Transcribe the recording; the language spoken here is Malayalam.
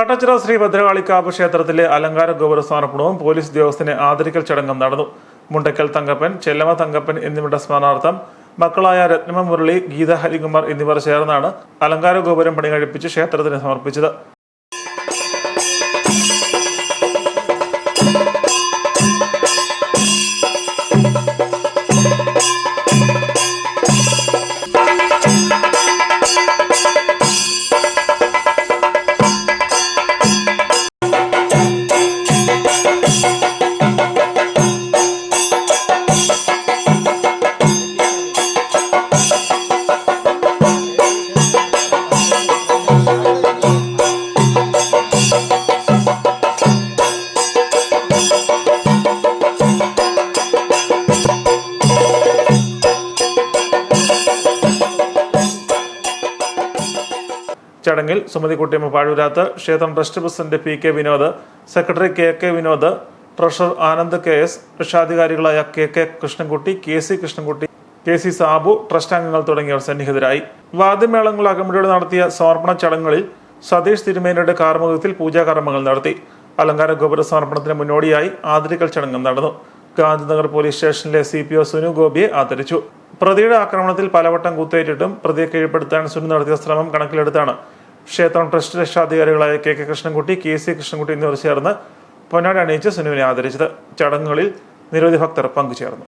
കട്ടച്ചിറ ശ്രീ ഭദ്രകാളിക്കാവ് ക്ഷേത്രത്തിലെ അലങ്കാര ഗോപുര സമർപ്പണവും പോലീസ് ഉദ്യോഗസ്ഥനെ ആദരിക്കൽ ചടങ്ങും നടന്നു. മുണ്ടക്കൽ തങ്കപ്പൻ ചെല്ലമ തങ്കപ്പൻ എന്നിവരുടെ സ്മരണാർത്ഥം മക്കളായ രത്നമ മുരളി ഗീത ഹരികുമാർ എന്നിവർ ചേർന്നാണ് അലങ്കാര ഗോപുരം പണി കഴിപ്പിച്ച് ക്ഷേത്രത്തിന് സമർപ്പിച്ചത്. ചടങ്ങിൽ സുമതി കുട്ടിയമ്മ പാഴൂരാത്ത് ക്ഷേത്രം trust president P K Vinod secretary K K Vinod treasurer Anand K S രക്ഷാധികാരികളായ K K Krishnankutty K C Krishnankutty K C Sabu trust അംഗങ്ങൾ തുടങ്ങിയവർ സന്നിഹിതരായി. വാദ്യമേളങ്ങൾ അകമ്പടിയോടെ നടത്തിയ സമർപ്പണ ചടങ്ങുകളിൽ സതീഷ് തിരുമേനയുടെ കാർമുഖത്തിൽ പൂജാകർമ്മങ്ങൾ നടത്തി. അലങ്കാര ഗോപുര സമർപ്പണത്തിന് മുന്നോടിയായി ആദരിക്കൽ ചടങ്ങ് നടന്നു. ഗാന്ധിനഗർ പോലീസ് സ്റ്റേഷനിലെ സി പി ഒ സുനു ഗോപിയെ ആദരിച്ചു. പ്രതിയുടെ ആക്രമണത്തിൽ പലവട്ടം കുത്തേറ്റിട്ടും പ്രതിയെ കീഴ്പ്പെടുത്താൻ സുനു നടത്തിയ ശ്രമം കണക്കിലെടുത്താണ്. ക്ഷേത്രം trust രക്ഷാധികാരികളായ K K Krishnankutty K C Krishnankutty എന്നിവർ ചേർന്ന് പൊന്നാടി അണിയിച്ച് സുനുവിനെ ആദരിച്ചത്. ചടങ്ങുകളിൽ നിരവധി ഭക്തർ പങ്കുചേർന്നു.